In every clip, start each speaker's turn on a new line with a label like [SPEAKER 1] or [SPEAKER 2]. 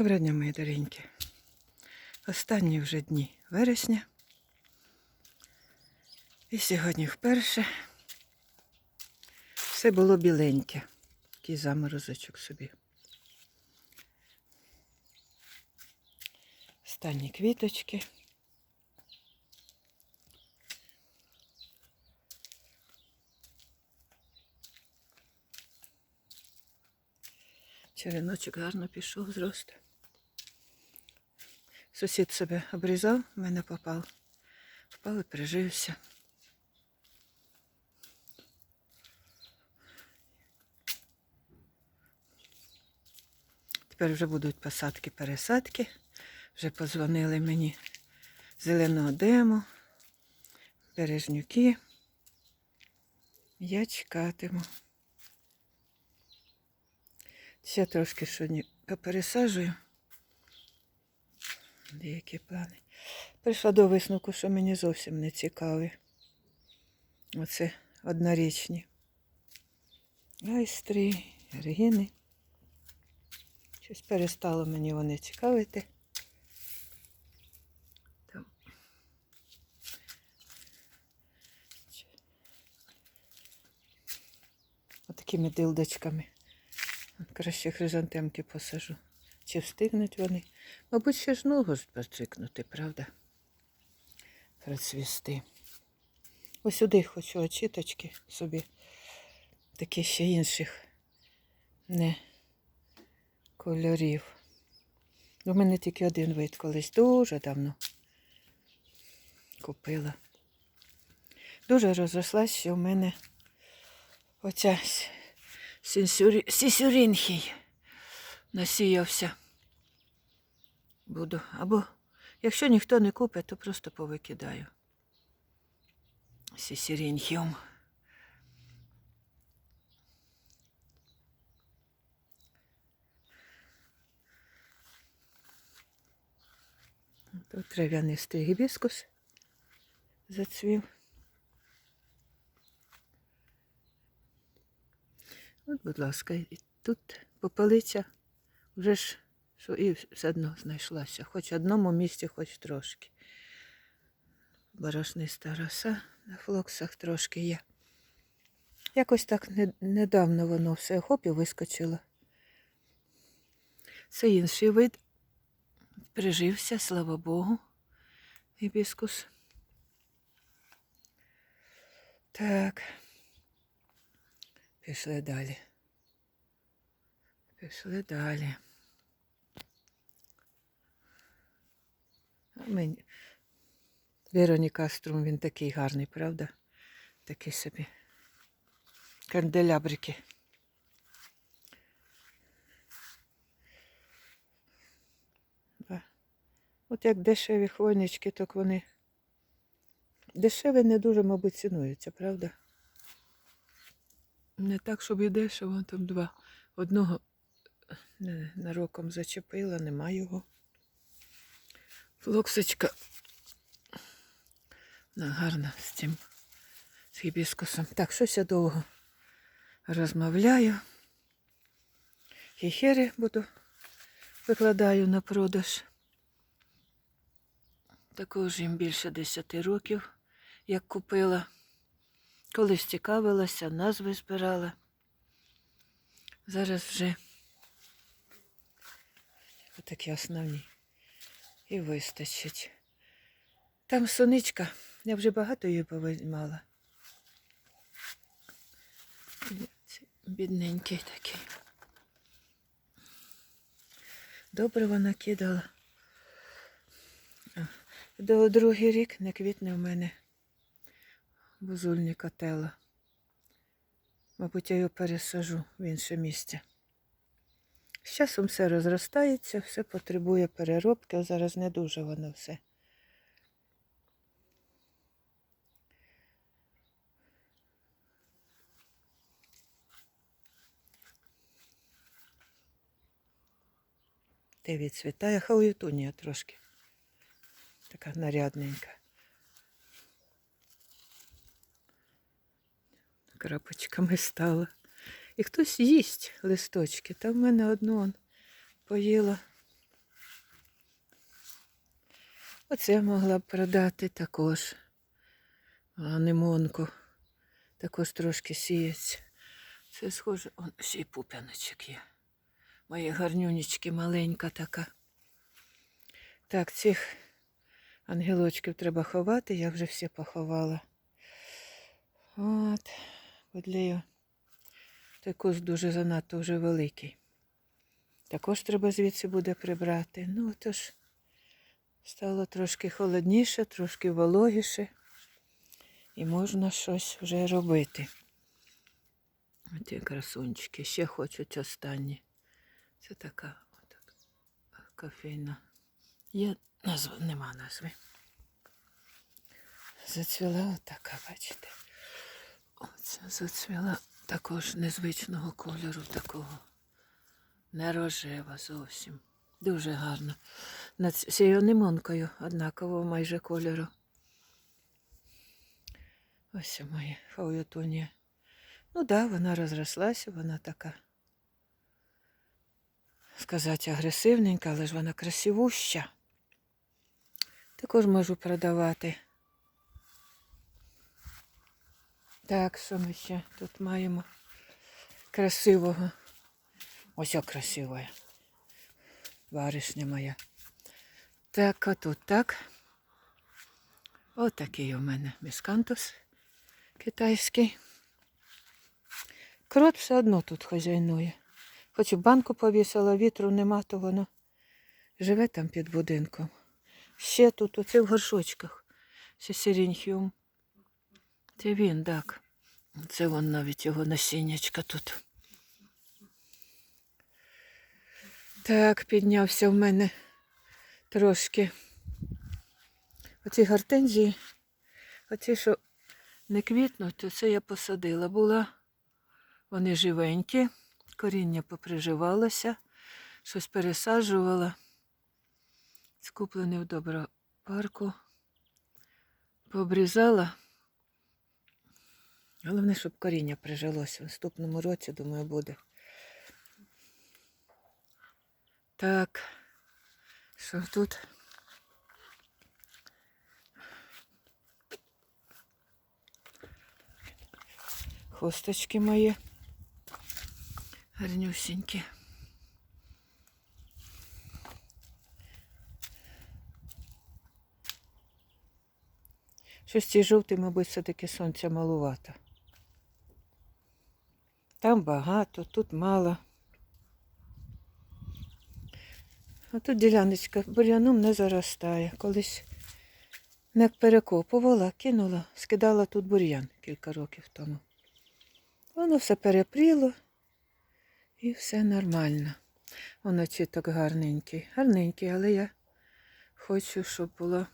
[SPEAKER 1] Доброго дня, мої доренькі. Останні вже дні вересня. І сьогодні вперше все було біленьке. Такий заморозочок собі. Останні квіточки. Череночок гарно пішов з росту. Сусід себе обрізав, в мене попав. Впав і прижився. Тепер вже будуть посадки-пересадки. Вже позвонили мені зеленого дему, бережнюки. Я чекатиму. Ще трошки сьогодні попересаджую. Деякі плани. Прийшла до висновку, що мені зовсім не цікаві. Оце однорічні. Айстри, регіни. Щось перестало мені вони цікавити. Там. Отакими дилдочками. Краще хризантемки посажу. Чи встигнуть вони? Мабуть, ще ж ногу поцикнути, правда? Процвісти. Ось сюди хочу очіточки собі. Такі ще інших не кольорів. У мене тільки один вид колись дуже давно купила. Дуже розрослась, що в мене оця сісюрінхій насіявся. Буду. Або якщо ніхто не купить, то просто повикидаю. Сісюрінхіум. Тут трав'янистий гібіскус зацвів. От, будь ласка, і тут попелиця вже ж що і все одно знайшлася. Хоч в одному місці, хоч трошки. Борошниста роса на флоксах трошки є. Якось так не- недавно воно все хоп і вискочило. Це інший вид. Прижився, слава Богу, гібіскус. Так. Пішли далі. Пішли далі. Мені... Вероніка Струм, він такий гарний, правда? Такий собі. Канделябрики. От як дешеві хвойнички, так вони. Дешеві не дуже, мабуть, цінуються, правда? Не так, щоб і дешево, там два. Одного не, нароком зачепила, нема його. Флоксочка. Вона гарна з цим з гібіскусом. Так, щось я довго розмовляю. Хіхери буду викладаю на продаж. Також їм більше 10 років, як купила. Колись цікавилася, назви збирала. Зараз вже отакі основні. І вистачить. Там соничка, я вже багато її повиймала. Бідненький такий. Добре вона кидала. До другий рік не квітне в мене бузульні котела. Мабуть, я його пересажу в інше місце. З часом все розростається, все потребує переробки, а зараз не дуже воно все. Те відцвітає хауютунія трошки. Така нарядненька. Крапочками стала. І хтось їсть листочки. Там в мене одну он поїла. Оце могла б продати також. Анемонку. Також трошки сіється. Це схоже, он ще й пуп'яночок є. Мої гарнюнечки маленька така. Так, цих ангелочків треба ховати, я вже всі поховала. От, подлію. Куст дуже занадто вже великий. Також треба звідси буде прибрати. Ну, тож стало трошки холодніше, трошки вологіше. І можна щось вже робити. Ті красунчики ще хочуть останні. Це така отак, кофейна. Є назва, нема назви. Зацвіла отака, бачите. Оце зацвіла також незвичного кольору, такого не рожева зовсім. Дуже гарно. Над цією лимонкою однакового майже кольору. Ось моє фаутонія. Ну так, да, вона розрослася, вона така, сказати, агресивненька, але ж вона красивуща. Також можу продавати. Так, що ми ще тут маємо красивого. Ось о красивая. Баришня моя. Так, а тут так. Отакий у мене міскантус китайський. Крот все одно тут хазяйнує. Хоч і банку повісила, вітру нема, то воно живе там під будинком. Ще тут, оце в горшочках. Це сирінхіум. Це він, так. Це вон навіть його насіннячка тут. Так, піднявся в мене трошки. Оці гортензії, оці, що не квітнуть, то це я посадила була. Вони живенькі, коріння поприживалося, щось пересаджувала. Скуплений в добропарку. Пообрізала. Головне, щоб коріння прижилося. В наступному році, думаю, буде. Так, що тут? Хосточки мої. Гарнюсінькі. Щось ці жовті, мабуть, все-таки сонця малувато. Там багато, тут мало. А тут діляночка бур'яном не заростає. Колись не перекопувала, кинула, скидала тут бур'ян кілька років тому. Воно все перепріло і все нормально. Воно так гарненький. Гарненький, але я хочу, щоб було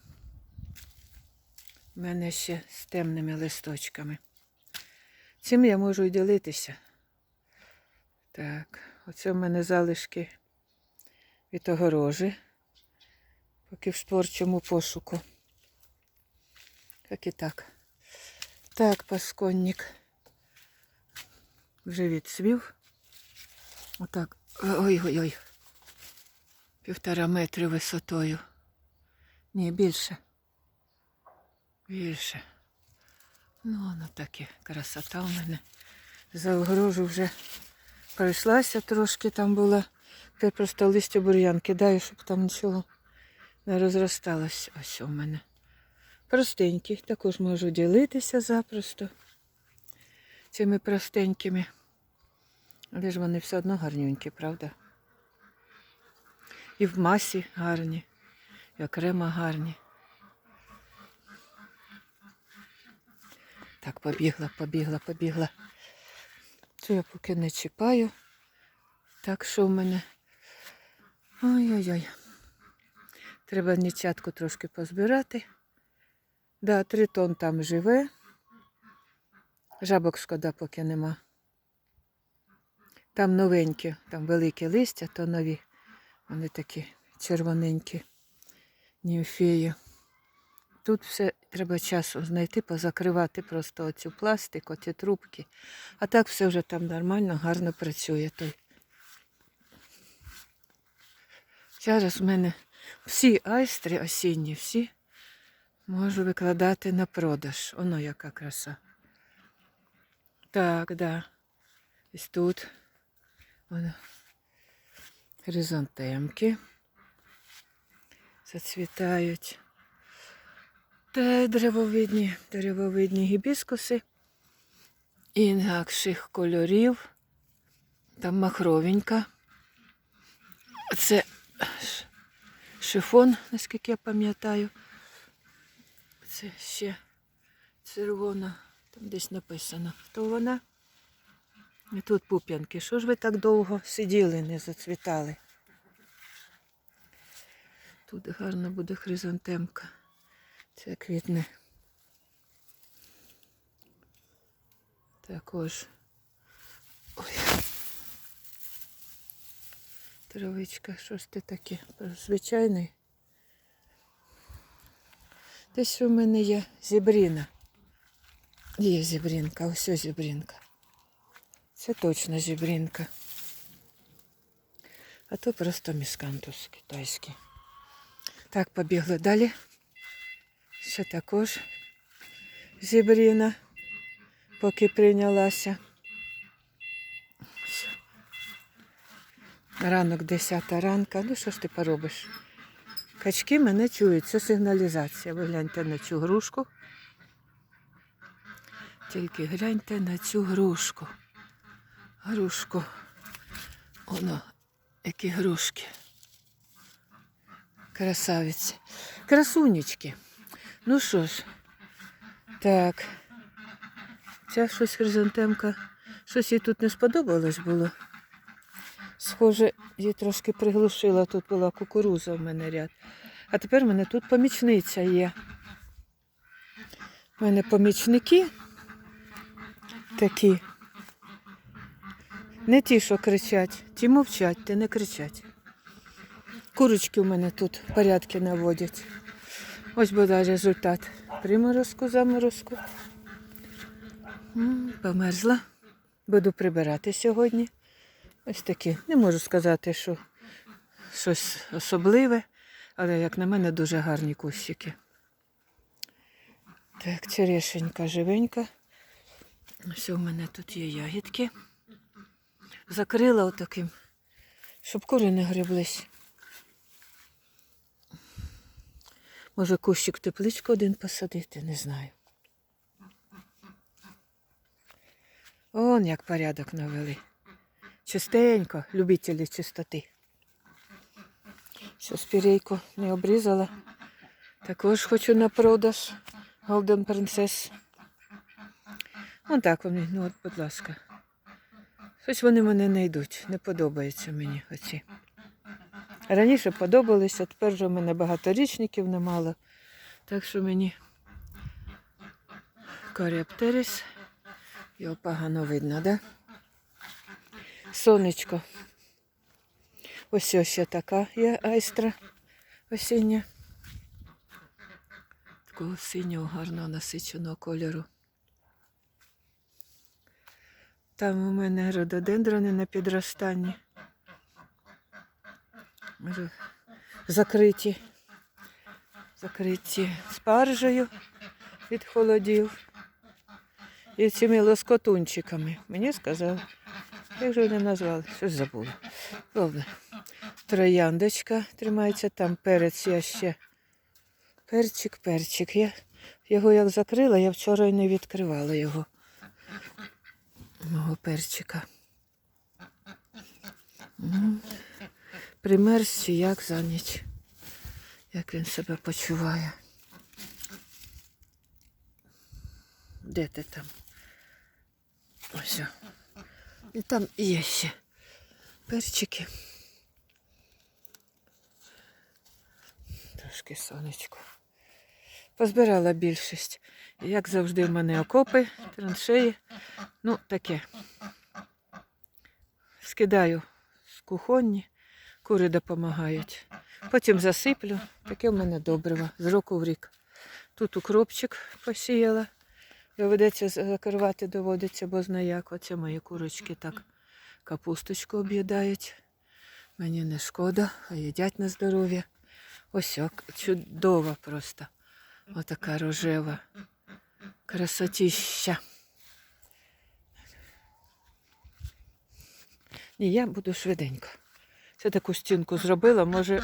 [SPEAKER 1] в мене ще з темними листочками. Цим я можу ділитися. Так, оце в мене залишки від огорожі, поки в творчому пошуку. Так і так. Так, пасконник вже відсвів. Отак. Ой-ой-ой. Півтора метри висотою. Ні, більше. Більше. Ну, воно таке красота в мене. За огорожу вже пройшлася трошки там була. Я просто листя бур'ян кидаю, щоб там нічого не розросталось. Ось у мене. Простенькі, також можу ділитися запросто цими простенькими. Але ж вони все одно гарнюнькі, правда? І в масі гарні, і окремо гарні. Так, побігла, побігла, побігла. Це я поки не чіпаю. Так що в мене. Ой-ой-ой. Треба нічатку трошки позбирати. Да, тритон там живе. Жабок шкода поки нема. Там новенькі, там великі листя, то нові. Вони такі червоненькі, німфеї. Тут все треба часу знайти, позакривати просто оцю пластик, оці трубки. А так все вже там нормально, гарно працює той. Зараз в мене всі айстри осінні, всі можу викладати на продаж. Воно яка краса. Так, да. Ось тут. Воно. Хризантемки. Зацвітають. Деревовидні, деревовидні гібіскуси інакших кольорів. Там махровенька. Це шифон, наскільки я пам'ятаю. Це ще червона. Там десь написано, хто вона. І тут пуп'янки. Що ж ви так довго сиділи, не зацвітали? Тут гарно буде хризантемка. Це квітне. Також. Ой. Травичка, що ж ти таке? Звичайний. Десь у мене є зібріна. Є зібрінка, ось зібрінка. Це точно зібрінка. А то просто міскантус китайський. Так, побігли далі. Ще також зібріна, поки прийнялася. Ранок 10 ранка. Ну що ж ти поробиш? Качки мене чують, це сигналізація. Ви гляньте на цю грушку. Тільки гляньте на цю грушку. Грушку. Воно, які грушки. Красавиці. Красунечки. Ну що ж, так. Ця щось хризантемка. Щось їй тут не сподобалось було. Схоже, її трошки приглушила. Тут була кукуруза в мене ряд. А тепер в мене тут помічниця є. У мене помічники такі. Не ті, що кричать, ті мовчать, ті не кричать. Курочки у мене тут порядки наводять. Ось буде результат. Приморозку, заморозку. Померзла. Буду прибирати сьогодні. Ось такі. Не можу сказати, що щось особливе, але, як на мене, дуже гарні кущики. Так, черешенька живенька. Ось у мене тут є ягідки. Закрила отаким, щоб кури не греблись. Може, кущик тепличку один посадити, не знаю. Он як порядок навели. Чистенько, любителі чистоти. Що спірейку не обрізала. Також хочу на продаж Golden Princess. Вон так вони, ну от, будь ласка. Щось вони мене не йдуть, не подобаються мені оці. Раніше подобалися, тепер вже в мене багаторічників немало. Так що мені коріаптеріс. Його погано видно, да? Сонечко. Ось ось ще така є айстра осіння. Такого синього гарного насиченого кольору. Там у мене рододендрони на підростанні. Р- Закриті. Закриті спаржею від холодів. І цими лоскотунчиками. Мені сказали. Як же вони назвали? Щось забула. Добре. Трояндочка тримається, там перець я ще. Перчик, перчик. Я його як закрила, я вчора й не відкривала його. Мого перчика. Примерз як за ніч. Як він себе почуває. Де ти там? Ось. І там є ще перчики. Трошки сонечко. Позбирала більшість. Як завжди, в мене окопи, траншеї. Ну, таке. Скидаю з кухонні, кури допомагають. Потім засиплю. Таке в мене добриво з року в рік. Тут укропчик посіяла. Доведеться закривати, доводиться, бо знає як. Оце мої курочки так капусточку об'їдають. Мені не шкода, а їдять на здоров'я. Ось як чудова просто. Отака рожева. Красотіща. Ні, я буду швиденько. Це таку стінку зробила, може,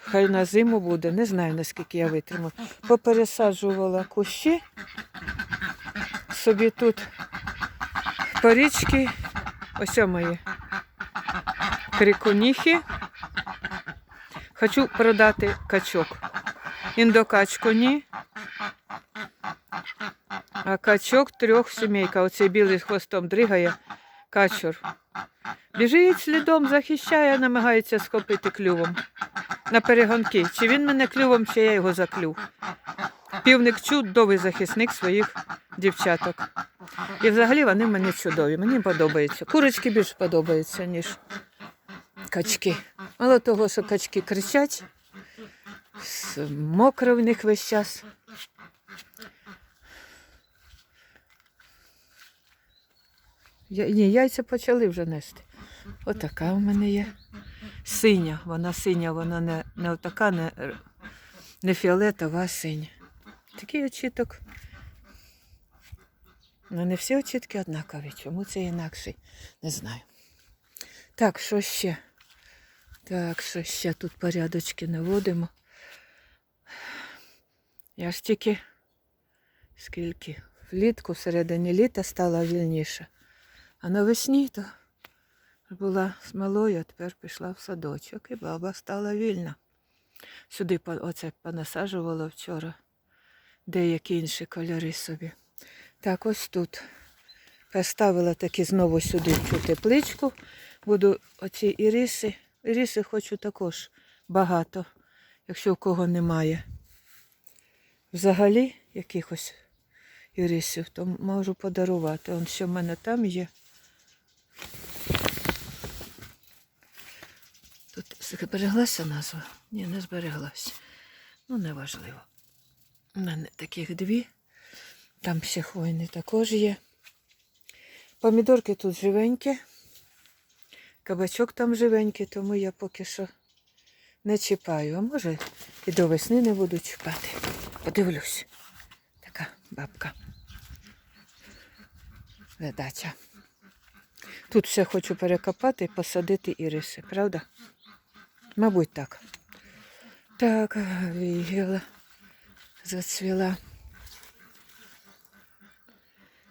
[SPEAKER 1] хай на зиму буде, не знаю, наскільки я витримаю. Попересаджувала кущі собі тут порічки, ось мої крикуніхи. Хочу продати качок. Індокачку ні. А качок трьох сімейка. Оцей білий хвостом дригає качур. Біжить слідом, захищає, намагається схопити клювом на перегонки. Чи він мене клювом, чи я його заклюв. Півник чудовий захисник своїх дівчаток. І взагалі вони мені чудові. Мені подобаються. Курочки більш подобаються, ніж качки. Мало того, що качки кричать, мокро в них весь час. Я, ні, яйця почали вже нести. Отака у мене є. Синя, вона синя, вона не, не отака, не, не фіолетова, а синя. Такий очіток. Ну, не всі очітки однакові. Чому це інакший? Не знаю. Так, що ще? Так, що ще тут порядочки наводимо. Я ж тільки скільки? Влітку, всередині літа стала вільніше. А навесні то була з малою, а тепер пішла в садочок, і баба стала вільна. Сюди оце понасаджувала вчора деякі інші кольори собі. Так, ось тут. Поставила таки знову сюди цю тепличку. Буду оці іриси. Іриси хочу також багато, якщо в кого немає. Взагалі якихось ірисів, то можу подарувати. Он що в мене там є. Тут збереглася назва? Ні, не збереглася. Ну, неважливо. У мене таких дві. Там ще хвойні також є. Помідорки тут живенькі. Кабачок там живенький, тому я поки що не чіпаю. А може і до весни не буду чіпати. Подивлюсь. Така бабка. Ледача. Тут ще хочу перекопати і посадити іриси, правда? Мабуть, так. Так, вігіла зацвіла.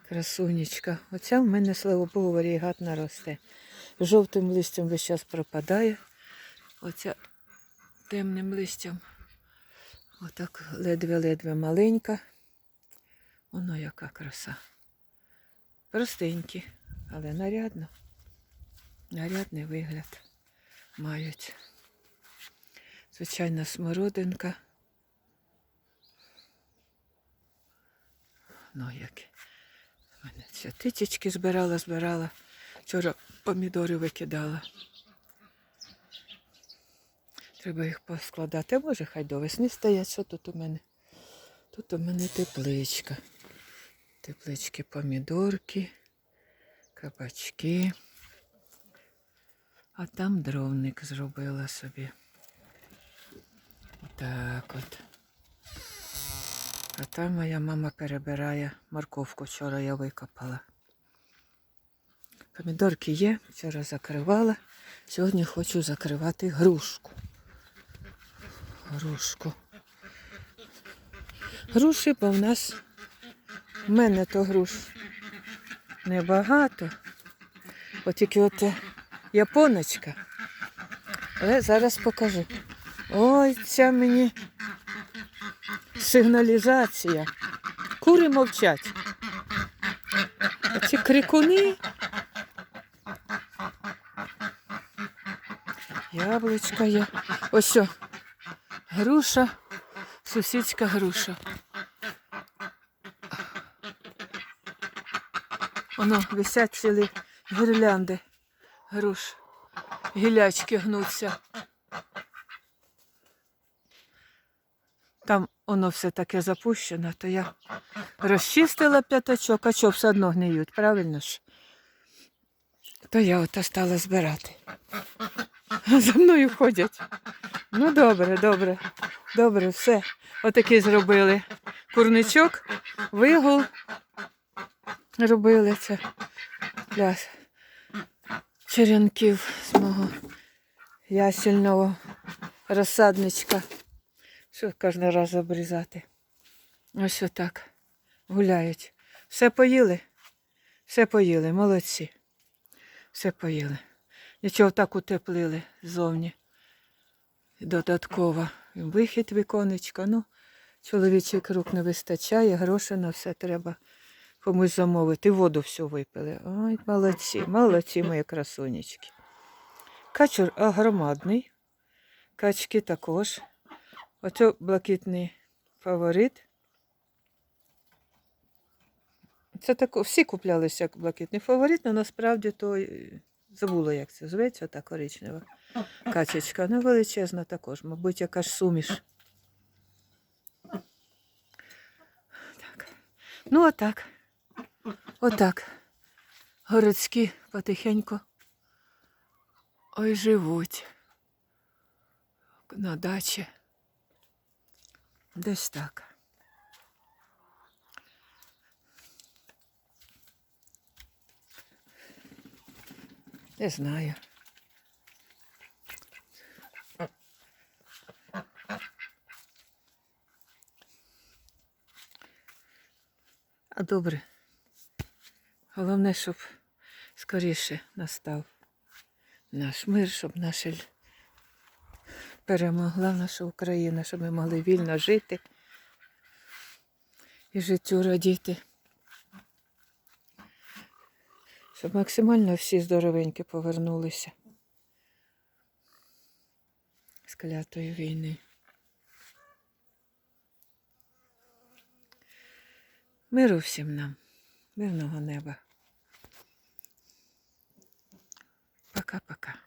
[SPEAKER 1] Красунечка. Оця в мене, слава Богу, варігатна росте. Жовтим листям весь час пропадає. Оця темним листям. Отак ледве-ледве маленька. Воно яка краса. Простенькі, але нарядно. Нарядний вигляд мають. Звичайна смородинка. Ну, які. У мене ще тичечки збирала, збирала. Вчора помідори викидала. Треба їх поскладати. А може, хай до весни стоять. Що тут у мене? Тут у мене тепличка. Теплички, помідорки, кабачки. А там дровник зробила собі. Так от. А там моя мама перебирає морковку. Вчора я викопала. Помідорки є, вчора закривала. Сьогодні хочу закривати грушку. Грушку. Груші, бо в нас в мене то груш небагато. От тільки от японочка. Але зараз покажу. Ой, ця мені сигналізація. Кури мовчать. А ці крикуни. Яблучка є. Ось що. Груша, сусідська груша. Воно висять цілі гірлянди груш. Гілячки гнуться. Там воно все таке запущено, то я розчистила п'ятачок, а що все одно гниють, правильно ж? То я ото стала збирати. За мною ходять. Ну добре, добре. Добре, все. Отакий зробили. Курничок, вигул. Робили це для черенків з мого ясільного розсадничка. Що кожен раз обрізати. Ось отак. Гуляють. Все поїли? Все поїли, молодці. Все поїли. Нічого так утеплили ззовні. Додатково. Вихід віконечка. Ну, чоловічих рук не вистачає, грошей на все треба комусь замовити. Воду всю випили. Ой, молодці, молодці мої красунечки. Качур громадний. Качки також. Оце блакитний фаворит. Це тако, всі куплялися як блакитний фаворит, але насправді то забула, як це зветься, та коричнева качечка. Ну, величезна також, мабуть, якась суміш. Так. Ну, отак. Отак. Городські потихеньку. Ой, живуть. На дачі. Десь так. Не знаю. А добре. Головне, щоб скоріше настав наш мир, щоб наша л- перемогла наша Україна, щоб ми могли вільно жити і життю радіти. Щоб максимально всі здоровенькі повернулися з клятої війни. Миру всім нам, мирного неба. Пока-пока.